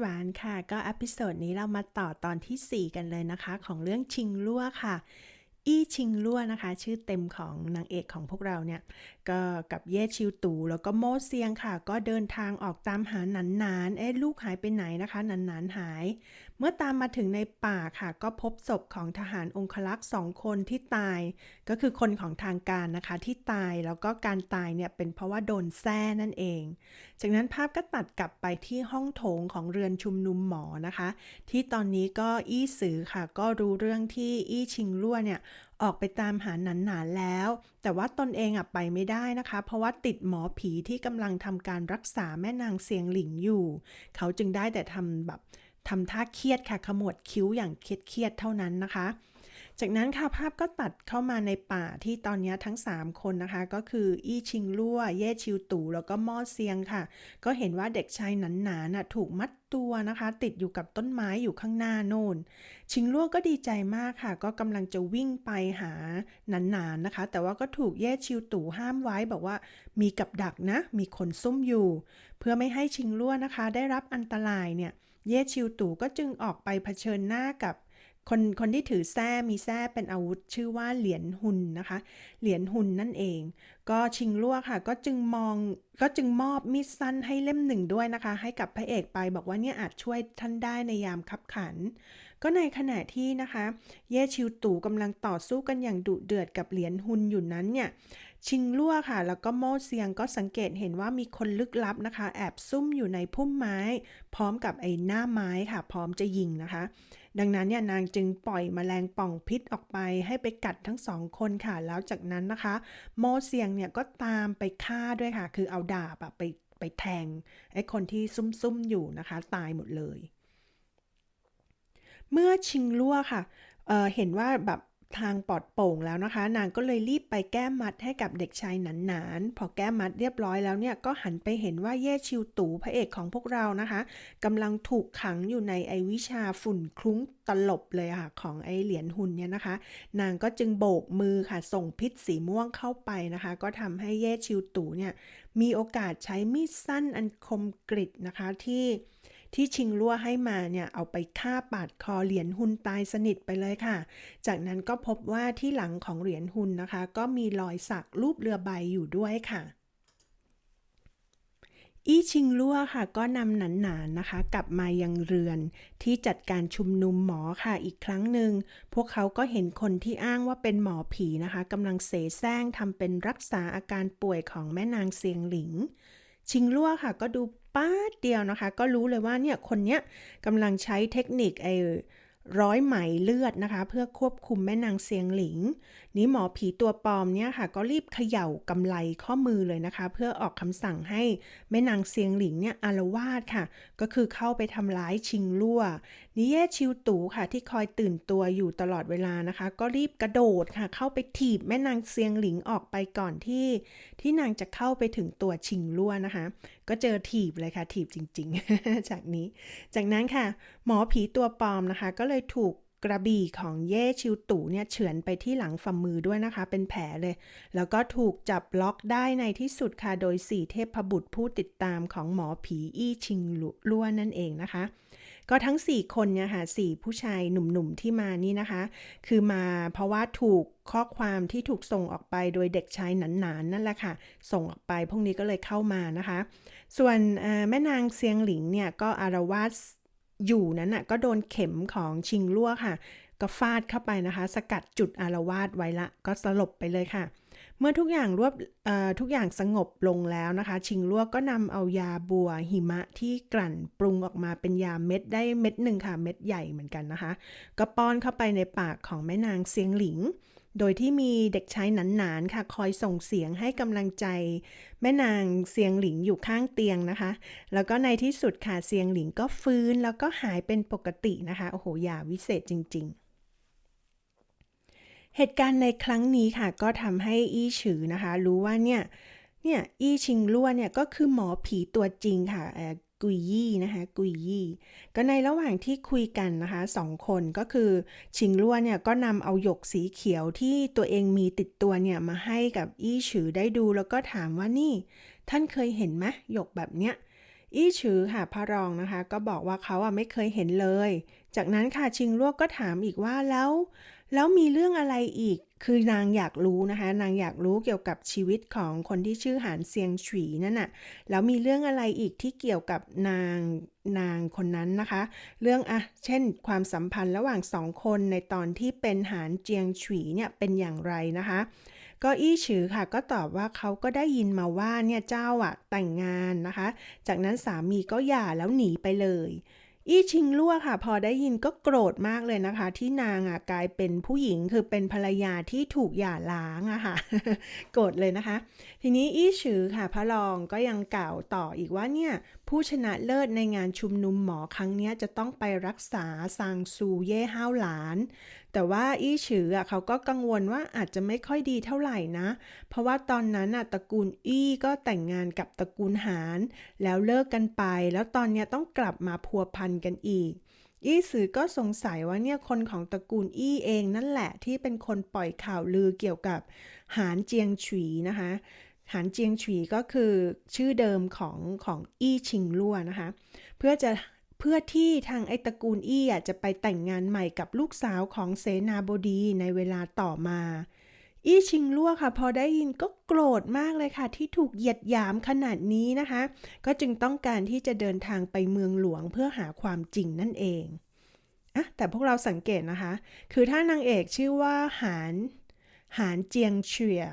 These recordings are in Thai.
ค่ะแอดวานค่ะ ก็อพิโซดนี้เรามาต่อตอนที่ 4 กันเลยนะคะ ของเรื่องชิงลั่วค่ะ อี้ชิงลั่วนะคะ ชื่อเต็มของนางเอกของพวกเราเนี่ยก็กับเย่ชิวตูแล้วก็โมเซียงค่ะ ก็เดินทางออกตามหาหนานหนานเอ๊ะลูกหายไปไหนนะคะหนานหนานหาย เมื่อตามมาถึงในป่าค่ะ ก็พบศพของทหารองคลักษ์สองคนที่ตาย ก็คือคนของทางการนะคะที่ตายแล้วก็การตายเนี่ยเป็นเพราะว่าโดนแส้นั่นเอง จากนั้นภาพก็ตัดกลับไปที่ห้องโถงของเรือนชุมนุมหมอนะคะ ที่ตอนนี้ก็อี้สือค่ะ ก็รู้เรื่องที่อี้ชิงลั่วเนี่ย ออกไปตามหาหนานหนานแล้ว แต่ว่าตนเองอะไปไม่ได้นะคะ เพราะว่าติดหมอผีที่กำลังทำการรักษาแม่นางเสียงหลิงอยู่ เขาจึงได้แต่ทำแบบทำท่าเครียดค่ะขมวดคิ้วอย่างเครียดๆเท่านั้นนะคะ จากนั้นค่ะภาพก็ตัดเข้ามาในป่าที่ตอนนี้ทั้ง 3 คนนะคะ ก็คืออี้ชิงลั่ว เย่ชิวตู่แล้วก็ม่อเซียงค่ะ ก็เห็นว่าเด็กชายหนันหนาน่ะถูกมัดตัวนะคะ ติดอยู่กับต้นไม้อยู่ข้างหน้าโน่น ชิงลั่วก็ดีใจมากค่ะ ก็กำลังจะวิ่งไปหาหนันหนานนะคะ แต่ว่าก็ถูกเย่ชิวตู่ห้ามไว้บอกว่ามีกับดักนะ มีคนซุ่มอยู่ เพื่อไม่ให้ชิงลั่วนะคะ ได้รับอันตรายเนี่ยเย่ชิวตู่ก็จึงออกไปเผชิญหน้ากับ คนคนที่ถือแส้มีแส้เป็นอาวุธชื่อว่าเหรียญหุนนะคะ เหรียญหุนนั่นเอง ก็ชิงลั่วค่ะ ก็จึงมองก็จึงมอบมีดสั้นให้เล่มหนึ่งด้วยนะคะ ให้กับพระเอกไปบอกว่าเนี่ยอาจช่วยท่านได้ในยามคับขัน ก็ในขณะที่นะคะ เย่ชิวตู่กำลังต่อสู้กันอย่างดุเดือดกับเหรียญหุนอยู่นั้นเนี่ย ชิงลั่วค่ะ แล้วก็โม่เซียงก็สังเกตเห็นว่ามีคนลึกลับนะคะ แอบซุ่มอยู่ในพุ่มไม้ พร้อมกับไอ้หน้าไม้ค่ะ พร้อมจะยิงนะคะ ดังนั้นเนี่ยนางจึงปล่อยแมลงป่องพิษออกไป ให้ไปกัดทั้งสองคนค่ะ แล้วจากนั้นนะคะ โมเซียงเนี่ยก็ตามไปฆ่าด้วยค่ะ คือเอาดาบไปไปแทงไอ้คนที่ซุ่มๆอยู่นะคะ ตายหมดเลย เมื่อชิงลั่วค่ะเเห็นว่าแบบ ทางปลอดโปร่งแล้วนะคะ นางก็เลยรีบไปแก้มัดให้กับเด็กชายหนานๆ พอแก้มัดเรียบร้อยแล้วเนี่ยก็หันไปเห็นว่าเย่ชิวตูพระเอกของพวกเรานะคะกำลังถูกขังอยู่ในไอวิชาฝุ่นคลุ้งตลบเลยค่ะของไอเหรียญหุ่นเนี่ยนะคะ นางก็จึงโบกมือค่ะส่งพิษสีม่วงเข้าไปนะคะ ก็ทำให้เย่ชิวตูเนี่ยมีโอกาสใช้มีดสั้นอันคมกริบนะคะที่ ที่ชิงลั่วให้มาเนี่ยเอาไปฆ่าปาดคอเหรียญหุนตายสนิทไปเลยค่ะ จากนั้นก็พบว่าที่หลังของเหรียญหุนนะคะ ก็มีรอยสักรูปเรือใบอยู่ด้วยค่ะอี้ชิงลั่วค่ะก็นำหนานหนานนะคะ กลับมายังเรือนที่จัดการชุมนุมหมอค่ะอีกครั้งหนึ่งพวกเขาก็เห็นคนที่อ้างว่าเป็นหมอผีนะคะกำลังเสแสร้งทำเป็นรักษาอาการป่วยของแม่นางเซียงหลิง ชิงลั่วค่ะก็ดู ป้าเดียวนะคะ ก็รู้เลยว่าเนี่ยคนเนี้ยกำลังใช้เทคนิคไอ้ร้อยไหมเลือดนะคะ เพื่อควบคุมแม่นางเซียงหลิงนี่หมอผีตัวปลอมเนี่ยค่ะ ก็รีบเขย่ากำไลข้อมือเลยนะคะ เพื่อออกคำสั่งให้แม่นางเซียงหลิงเนี่ยอารวาสค่ะ ก็คือเข้าไปทำร้ายชิงลั่วนิเย่ชิวตูค่ะ ที่คอยตื่นตัวอยู่ตลอดเวลานะคะ ก็รีบกระโดดค่ะ เข้าไปถีบแม่นางเซียงหลิงออกไปก่อนที่ ที่นางจะเข้าไปถึงตัวชิงลั่วนะคะ ก็เจอถีบเลยค่ะถีบจริง ๆ จากนี้ จากนั้นค่ะ หมอผีตัวปลอมนะคะ ก็เลยถูก กระบี่ของเย่ชิวตู่เนี่ยเฉือนไปที่หลังฝ่ามือด้วยนะคะ เป็นแผลเลย แล้วก็ถูกจับล็อกได้ในที่สุดค่ะ โดยสี่เทพบุตรผู้ติดตามของหมอผีอี้ชิงลั่วนั่นเองนะคะ ก็ทั้ง 4 คนเนี่ยค่ะสี่ผู้ชายหนุ่มๆที่มานี่นะคะ คือมาเพราะว่าถูกข้อความที่ถูกส่งออกไปโดยเด็กชายหนานๆนั่นแหละค่ะ ส่งออกไปพวกนี้ก็เลยเข้ามานะคะ ส่วนแม่นางเซียงหลิงเนี่ยก็อารวาส อยู่นั้นน่ะก็โดนเข็มของชิงลั่วค่ะ ก็ฟาดเข้าไปนะคะ สกัดจุดอารวาสไว้ละ ก็สลบไปเลยค่ะ เมื่อทุกอย่างรวบทุกอย่างสงบลงแล้วนะคะ ชิงลั่วก็นำเอายาบัวหิมะที่กลั่นปรุงออกมาเป็นยาเม็ดได้เม็ดหนึ่งค่ะ เม็ดใหญ่เหมือนกันนะคะ ก็ป้อนเข้าไปในปากของแม่นางเซียงหลิง โดยที่มีเด็กชายหนานๆค่ะ คอยส่งเสียงให้กำลังใจ แม่นางเซียงหลิงอยู่ข้างเตียงนะคะ แล้วก็ในที่สุดค่ะเซียงหลิงก็ฟื้นแล้วก็หายเป็นปกตินะคะ โอ้โหยาวิเศษจริง ๆเหตุการณ์ในครั้งนี้ค่ะ ก็ทำให้อี้ฉือนะคะ รู้ว่าเนี่ยเนี่ยอี้ชิงลั่วเนี่ยก็คือหมอผีตัวจริงค่ะ กุยยี่นะคะกุยยี่ ก็ในระหว่างที่คุยกันนะคะสองคนก็คือชิงลั่วเนี่ยก็นำเอาหยกสีเขียวที่ตัวเองมีติดตัวเนี่ยมาให้กับอี้ฉือได้ดูแล้วก็ถามว่านี่ ท่านเคยเห็นไหมหยกแบบเนี้ยอี้ฉือค่ะพระรองนะคะ ก็บอกว่าเขาอะไม่เคยเห็นเลย จากนั้นค่ะชิงลวกก็ถามอีกว่าแล้ว แล้วมีเรื่องอะไรอีก คือนางอยากรู้นะคะ นางอยากรู้เกี่ยวกับชีวิตของคนที่ชื่อหานเซียงฉวีนั่นน่ะ แล้วมีเรื่องอะไรอีกที่เกี่ยวกับนางนางคนนั้นนะคะ เรื่องอะเช่น ความสัมพันธ์ระหว่างสองคนในตอนที่เป็นหานเจียงฉวีเนี่ยเป็นอย่างไรนะคะ ก็อี้ฉือค่ะก็ตอบว่าเขาก็ได้ยินมาว่าเนี่ยเจ้าอะแต่งงานนะคะ จากนั้นสามีก็หย่าแล้วหนีไปเลย อี้ชิงลั่วค่ะ พอได้ยินก็โกรธมากเลยนะคะ ที่นางอะกลายเป็นผู้หญิงคือเป็นภรรยาที่ถูกหย่าล้างอะค่ะ โกรธเลยนะคะ ทีนี้อี้ฉือค่ะ พระรองก็ยังกล่าวต่ออีกว่าเนี่ย ผู้ชนะเลิศในงานชุมนุมหมอครั้งนี้จะต้องไปรักษาซางซูเย่ห้าวหลาน แต่ว่าอี้ฉืออเขาก็กังวลว่าอาจจะไม่ค่อยดีเท่าไหร่นะ เพราะว่าตอนนั้นตระกูลอี้ก็แต่งงานกับตระกูลหาน แล้วเลิกกันไป แล้วตอนนี้ต้องกลับมาพัวพันกันอีกอี้สือก็สงสัยว่าเนี่ยคนของตระกูลอี้เองนั่นแหละที่เป็นคนปล่อยข่าวลือเกี่ยวกับหานเจียงฉวีนะคะ หานเจียงฉีก็คือชื่อเดิมของของอี้ชิงลั่วนะคะ เพื่อจะเพื่อที่ทางไอ้ตระกูลอี้อะจะไปแต่งงานใหม่กับลูกสาวของเสนาบดีในเวลาต่อมา อี้ชิงลั่วค่ะ พอได้ยินก็โกรธมากเลยค่ะ ที่ถูกเหยียดหยามขนาดนี้นะคะ ก็จึงต้องการที่จะเดินทางไปเมืองหลวงเพื่อหาความจริงนั่นเองอะแต่พวกเราสังเกตนะคะ คือถ้านางเอกชื่อว่าหานหานเจียงเฉีย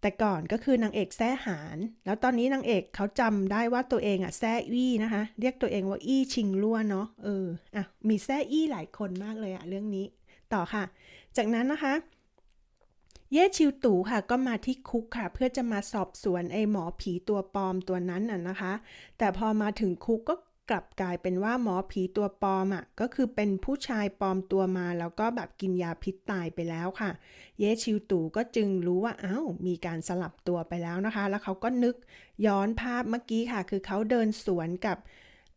แต่ก่อนก็คือนางเอกแซ่หาน แล้วตอนนี้นางเอกเขาจำได้ว่าตัวเองอะแซ่อี้นะคะ เรียกตัวเองว่าอี้ชิงลั่วเนาะ เออ อะ มีแซ่อี้หลายคนมากเลยอะเรื่องนี้ ต่อค่ะ จากนั้นนะคะ เย่ชิวตู่ค่ะก็มาที่คุกค่ะ เพื่อจะมาสอบสวนไอ้หมอผีตัวปลอมตัวนั้นน่ะนะคะ แต่พอมาถึงคุกก็ กลับกลายเป็นว่าหมอผีตัวปลอมอะก็คือเป็นผู้ชายปลอมตัวมา แล้วก็แบบกินยาพิษตายไปแล้วค่ะ เยชิวตู่ก็จึงรู้ว่าอ้าวมีการสลับตัวไปแล้วนะคะ แล้วเขาก็นึกย้อนภาพเมื่อกี้ค่ะ คือเขาเดินสวนกับ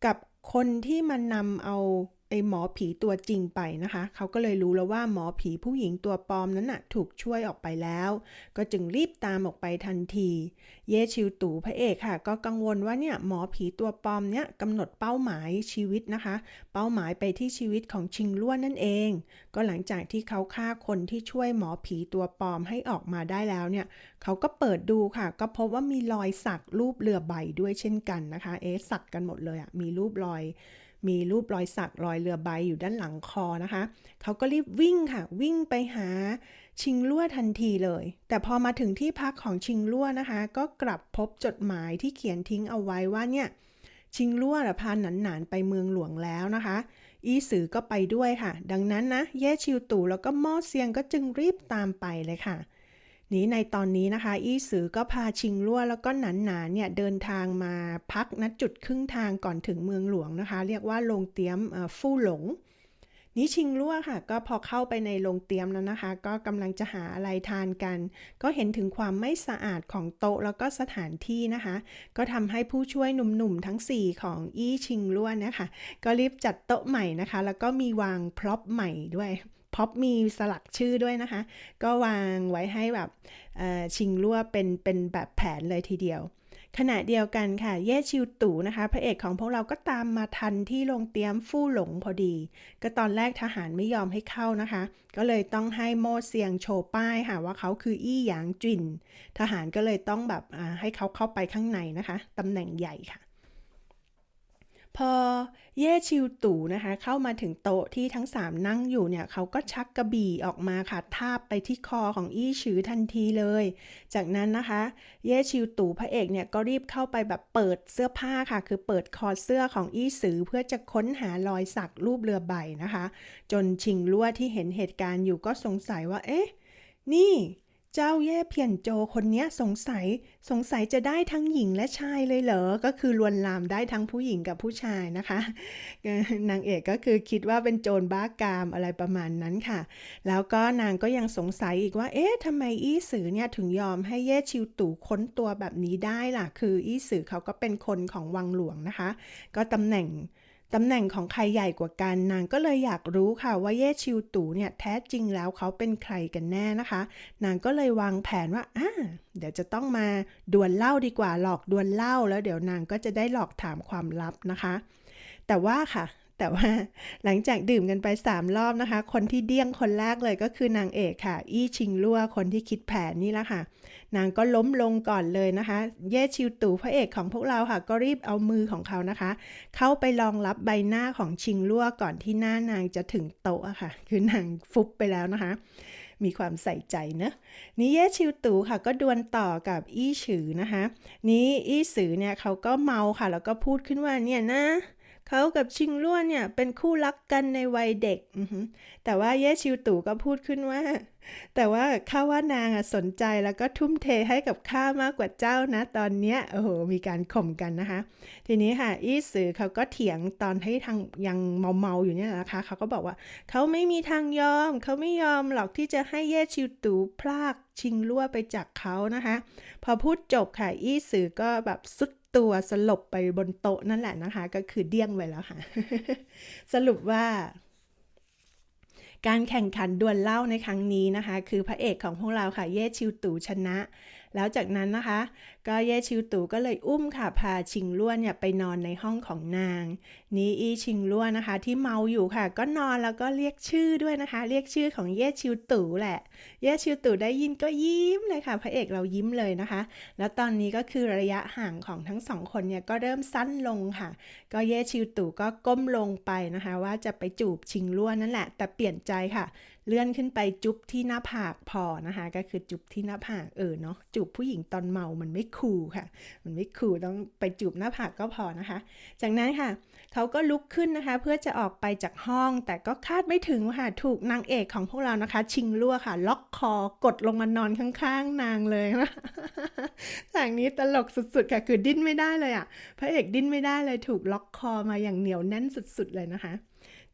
กับคนที่มันนำเอา ไอหมอผีตัวจริงไปนะคะ เขาก็เลยรู้แล้วว่าหมอผีผู้หญิงตัวปลอมนั้นน่ะถูกช่วยออกไปแล้ว ก็จึงรีบตามออกไปทันที เยชิวตู่พระเอกค่ะ ก็กังวลว่าเนี่ยหมอผีตัวปลอมเนี่ยกำหนดเป้าหมายชีวิตนะคะ เป้าหมายไปที่ชีวิตของชิงล้วนนั่นเอง ก็หลังจากที่เขาฆ่าคนที่ช่วยหมอผีตัวปลอมให้ออกมาได้แล้วเนี่ย เขาก็เปิดดูค่ะ ก็พบว่ามีรอยสักรูปเรือใบด้วยเช่นกันนะคะ เอ๊สักกันหมดเลยอะมีรูปรอย มีรูปรอยสักรอยเรือใบอยู่ด้านหลังคอนะคะ เขาก็รีบวิ่งค่ะ วิ่งไปหาชิงลั่วทันทีเลย แต่พอมาถึงที่พักของชิงลั่วนะคะ ก็กลับพบจดหมายที่เขียนทิ้งเอาไว้ว่าเนี่ยชิงลั่วนพาหนานหนานไปเมืองหลวงแล้วนะคะ อีสือก็ไปด้วยค่ะ ดังนั้นนะ เย่ชิวตู่แล้วก็ม่อเซียงก็จึงรีบตามไปเลยค่ะ นี้ในตอนนี้นะคะ อี้สือก็พาชิงลั่วแล้วก็หนานหนานเนี่ยเดินทางมาพักณจุดครึ่งทางก่อนถึงเมืองหลวงนะคะ เรียกว่าโรงเตี๊ยมฟู่หลงนี้ชิงลั่วค่ะ ก็พอเข้าไปในโรงเตี๊ยมแล้วนะคะ ก็กำลังจะหาอะไรทานกัน ก็เห็นถึงความไม่สะอาดของโต๊ะแล้วก็สถานที่นะคะ ก็ทำให้ผู้ช่วยหนุ่มๆทั้ง 4 ของอี้ชิงลั่วนี่ยค่ะก็รีบจัดโต๊ะใหม่นะคะ แล้วก็มีวางพร็อพใหม่ด้วย พ็อพมีสลักชื่อด้วยนะคะ ก็วางไว้ให้แบบชิงลั่วเป็นเป็นแบบแผนเลยทีเดียว ขณะเดียวกันค่ะ เย่ชิวตู่นะคะ พระเอกของพวกเราก็ตามมาทันที่โรงเตรียมฟู่หลงพอดี ก็ตอนแรกทหารไม่ยอมให้เข้านะคะ ก็เลยต้องให้โมเซียงโชว์ป้ายค่ะว่าเขาคืออี้หยางจินทหารก็เลยต้องแบบให้เขาเข้าไปข้างในนะคะตำแหน่งใหญ่ค่ะ พอเย่ชิวตู่นะคะ เข้ามาถึงโต๊ะที่ทั้งสามนั่งอยู่เนี่ย เขาก็ชักกระบี่ออกมาค่ะ ทาบไปที่คอของอี้ฉือทันทีเลย จากนั้นนะคะ เย่ชิวตู่พระเอกเนี่ย ก็รีบเข้าไปแบบเปิดเสื้อผ้าค่ะ คือเปิดคอเสื้อของอี้สือเพื่อจะค้นหารอยสักรูปเรือใบนะคะ จนชิงลั่วที่เห็นเหตุการณ์อยู่ก็สงสัยว่า เอ๊ะ นี่ เจ้าเย่เพียนโจคนนี้สงสัยสงสัยจะได้ทั้งหญิงและชายเลยเหรอ ก็คือลวนลามได้ทั้งผู้หญิงกับผู้ชายนะคะ นางเอกก็คือคิดว่าเป็นโจรบ้ากามอะไรประมาณนั้นค่ะ แล้วก็นางก็ยังสงสัยอีกว่า เอ๊ะทำไมอี้สือเนี่ยถึงยอมให้เย่ชิวตู่ค้นตัวแบบนี้ได้ล่ะ คืออี้สือเขาก็เป็นคนของวังหลวงนะคะ ก็ตำแหน่ง ตำแหน่งของใครใหญ่กว่ากันนางก็เลยอยากรู้ค่ะว่าเย่ชิวตูเนี่ยแท้จริงแล้วเขาเป็นใครกันแน่นะคะ นางก็เลยวางแผนว่าอ่าเดี๋ยวจะต้องมาดวลเล่าดีกว่าหลอกดวลเล่าแล้วเดี๋ยวนางก็จะได้หลอกถามความลับนะคะ แต่ว่าค่ะ แต่ว่าหลังจากดื่มกันไป 3 รอบนะคะ คนที่เดี้ยงคนแรกเลยก็คือนางเอกค่ะ อี้ชิงลั่วคนที่คิดแผนนี่แหละค่ะ นางก็ล้มลงก่อนเลยนะคะ เย่ชิวตู่พระเอกของพวกเราค่ะ ก็รีบเอามือของเขานะคะ เข้าไปรองรับใบหน้าของชิงลั่วก่อนที่หน้านางจะถึงโต๊ะค่ะ คือนางฟุบไปแล้วนะคะมีความใส่ใจเนอะนี่เย่ชิวตู่ค่ะ ก็ดวลต่อกับอี้ฉือนะคะ นี้อี้สือเนี่ยเขาก็เมาค่ะ แล้วก็พูดขึ้นว่าเนี่ยนะ เขากับชิงล้วนเนี่ยเป็นคู่รักกันในวัยเด็ก แต่ว่าเย่ชิวตู่ก็พูดขึ้นว่า แต่ว่าข้าว่านางอะสนใจแล้วก็ทุ่มเทให้กับข้ามากกว่าเจ้านะ ตอนเนี้ยโอ้โหมีการข่มกันนะคะ ทีนี้ค่ะ อี้สือเขาก็เถียงตอนที่ทางยังเมาเมาอยู่เนี่ยนะคะเขาก็บอกว่าเขาไม่มีทางยอม เขาไม่ยอมหรอกที่จะให้เย่ชิวตู่พลากชิงลั่วไปจากเขานะคะ พอพูดจบค่ะ อี้สือก็แบบสุด ตัวสลบไปบนโต๊ะนั่นแหละนะคะ ก็คือเดี้ยงไปแล้วค่ะ สรุปว่าการแข่งขันดวลเล่าในครั้งนี้นะคะ คือพระเอกของพวกเราค่ะ เย่ชิวตู่ชนะ แล้วจากนั้นนะคะ ก็เย่ชิวตู่ก็เลยอุ้มค่ะพาชิงล้วนเนี่ยไปนอนในห้องของนางนีอีชิงล้วนนะคะ ที่เมาอยู่ค่ะ ก็นอนแล้วก็เรียกชื่อด้วยนะคะ เรียกชื่อของเย่ชิวตู่แหละ เย่ชิวตู่ได้ยินก็ยิ้มเลยค่ะ พระเอกเรายิ้มเลยนะคะ แล้วตอนนี้ก็คือระยะห่างของทั้งสองคนเนี่ยก็เริ่มสั้นลงค่ะ ก็เย่ชิวตู่ก็ก้มลงไปนะคะ ว่าจะไปจูบชิงล้วนนั่นแหละ แต่เปลี่ยนใจค่ะ เลื่อนขึ้นไปจุ๊บที่หน้าผากพอนะคะ ก็คือจุ๊บที่หน้าผากเออเนาะจูบผู้หญิงตอนเมามันไม่คูลค่ะ มันไม่คูลต้องไปจูบหน้าผากก็พอนะคะ จากนั้นค่ะ เขาก็ลุกขึ้นนะคะ เพื่อจะออกไปจากห้อง แต่ก็คาดไม่ถึงค่ะ ถูกนางเอกของพวกเรานะคะ ชิงลั่วค่ะ ล็อกคอกดลงมานอนข้างๆ นางเลยนะฉากนี้ตลกสุดๆค่ะ คือดิ้นไม่ได้เลยอะ พระเอกดิ้นไม่ได้เลยถูกล็อกคอมาอย่างเหนียวแน่นสุดๆเลยนะคะ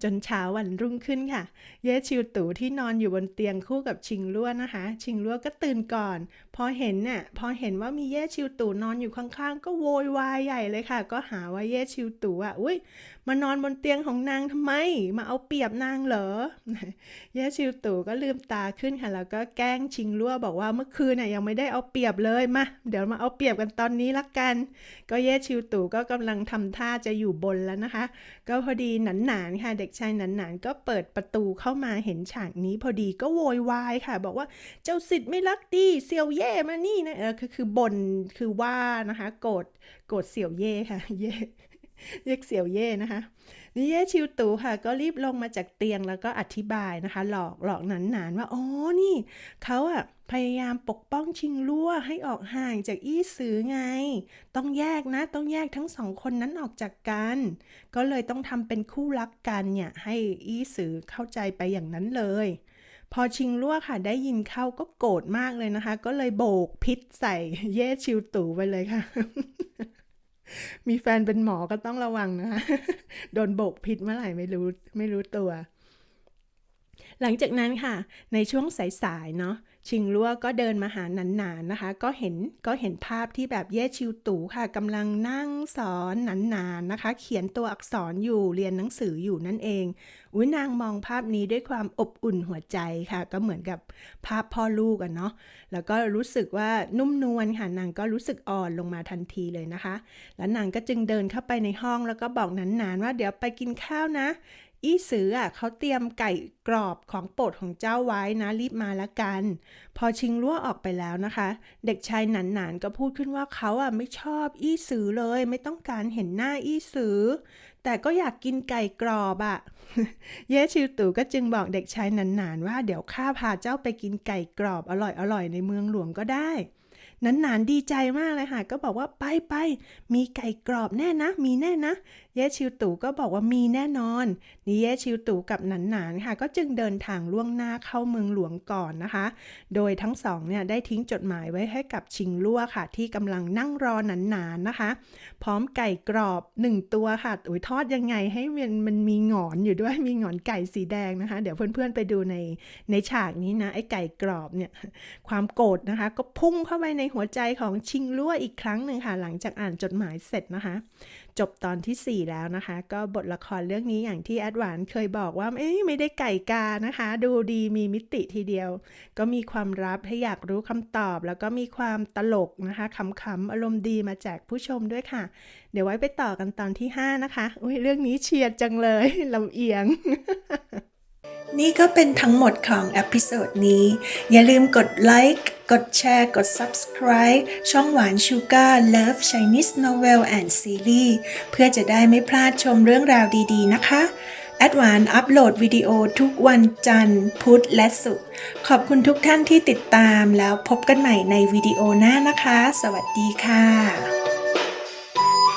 จนเช้าวันรุ่งขึ้นค่ะ เย่ชิวตู่ที่นอนอยู่บนเตียงคู่กับชิงลั่วนะคะ ชิงลั่วก็ตื่นก่อน พอเห็นเนี่ยพอเห็นว่ามีเย่ชิวตู่นอนอยู่ข้างๆ ก็โวยวายใหญ่เลยค่ะ ก็หาว่าเย่ชิวตู่อะอุ้ย มานอนบนเตียงของนางทำไม มาเอาเปรียบนางเหรอเย่ชิวตู่ก็ลืมตาขึ้นค่ะ แล้วก็แกล้งชิงลั่วบอกว่าเมื่อคืนน่ะยังไม่ได้เอาเปรียบเลยมาเดี๋ยวมาเอาเปรียบกันตอนนี้ละกัน ก็เย่ชิวตู่ก็กำลังทำท่าจะอยู่บนแล้วนะคะ ก็พอดีหนานหนานค่ะ เด็กชายหนานหนานก็เปิดประตูเข้ามาเห็นฉากนี้พอดีก็โวยวายค่ะ บอกว่าเจ้าสิทธิ์ไม่รักดีเสี่ยวเย่มานี่นะเออคือคือบนคือว่านะคะโกรธโกรธเสี่ยวเย่ค่ะเย่ เรียกเสี่ยวเย่นะคะนี่เย่ชิวตูค่ะ ก็รีบลงมาจากเตียงแล้วก็อธิบายนะคะ หลอกหลอกหนานหนๆว่าอ๋อนี่เขาอะพยายามปกป้องชิงลั่วให้ออกห่างจากอี้สือไง ต้องแยกนะ ต้องแยกทั้งสองคนนั้นออกจากกัน ก็เลยต้องทำเป็นคู่รักกันเนี่ยให้อี้สือเข้าใจไปอย่างนั้นเลย พอชิงลั่วค่ะ ได้ยินเข้าก็โกรธมากเลยนะคะ ก็เลยโบกพิษใส่เย่ชิวตู่ไปเลยค่ะ มีแฟนเป็นหมอก็ต้องระวังนะคะโดนโบกพิษเมื่อไหร่ไม่รู้ไม่รู้ตัว หลังจากนั้นค่ะ ในช่วงสายๆเนาะ ชิงลั่วก็เดินมาหาหนานๆนนะคะ ก็เห็นก็เห็นภาพที่แบบเย่ชิวตู่ค่ะกำลังนั่งสอนหนานๆนนะคะ เขียนตัวอักษรอยู่เรียนหนังสืออยู่นั่นเองอุ้ยนางมองภาพนี้ด้วยความอบอุ่นหัวใจค่ะ ก็เหมือนกับภาพพ่อลูกอะเนาะแล้วก็รู้สึกว่านุ่มนวลค่ะนางก็รู้สึกอ่อนลงมาทันทีเลยนะคะ แล้วนางก็จึงเดินเข้าไปในห้องแล้วก็บอกหนานๆว่าเดี๋ยวไปกินข้าวนะ อี้สืออะเขาเตรียมไก่กรอบของโปรดของเจ้าไว้นะรีบมาละกัน พอชิงลั่วออกไปแล้วนะคะ เด็กชายหนานๆก็พูดขึ้นว่าเขาอะไม่ชอบอี้สือเลย ไม่ต้องการเห็นหน้าอี้สือแต่ก็อยากกินไก่กรอบอะ เยชิวตู่ก็จึงบอกเด็กชายหนานๆว่าเดี๋ยวข้าพาเจ้าไปกินไก่กรอบอร่อยๆในเมืองหลวงก็ได้หนานดีใจมากเลยค่ะ ก็บอกว่าไปไปมีไก่กรอบแน่นะ มีแน่นะเย่ชิวตู่ก็บอกว่ามีแน่นอนนี่เย่ชิวตู่กับหนานหนานค่ะ ก็จึงเดินทางล่วงหน้าเข้าเมืองหลวงก่อนนะคะ โดยทั้งสองเนี่ยได้ทิ้งจดหมายไว้ให้กับชิงลั่วค่ะ ที่กำลังนั่งรอหนานหนานๆนะคะ พร้อมไก่กรอบหนึ่งตัวค่ะอุ้ยทอดยังไงให้มันมันมีหงอนอยู่ด้วยมีหงอนไก่สีแดงนะคะ เดี๋ยวเพื่อนๆไปดูในในฉากนี้นะไอ้ไก่กรอบเนี่ยความโกรธนะคะ ก็พุ่งเข้าไปในหัวใจของชิงลั่วอีกครั้งหนึ่งค่ะ หลังจากอ่านจดหมายเสร็จนะคะ จบตอนที่ 4 แล้วนะคะ ก็บทละครเรื่องนี้อย่างที่แอดวานเคยบอกว่าเอ้ยไม่ได้ไก่กานะคะ ดูดีมีมิติทีเดียว ก็มีความรับให้อยากรู้คำตอบ แล้วก็มีความตลกนะคะขำๆอารมณ์ดีมาแจกผู้ชมด้วยค่ะ เดี๋ยวไว้ไปต่อกันตอนที่ 5 นะคะ อุ้ยเรื่องนี้เชียร์จังเลยลำเอียง นี่ก็เป็นทั้งหมดของอพิโซดนี้ อย่าลืมกดไลค์ กดแชร์ กด Subscribe ช่องหวานชูการ์ Love Chinese Novel and Series เพื่อจะได้ไม่พลาดชมเรื่องราวดีๆ นะคะ แอดวานอัปโหลดวิดีโอทุกวันจันทร์ พุธและศุกร์ ขอบคุณทุกท่านที่ติดตามแล้วพบกันใหม่ในวิดีโอหน้านะคะ สวัสดีค่ะ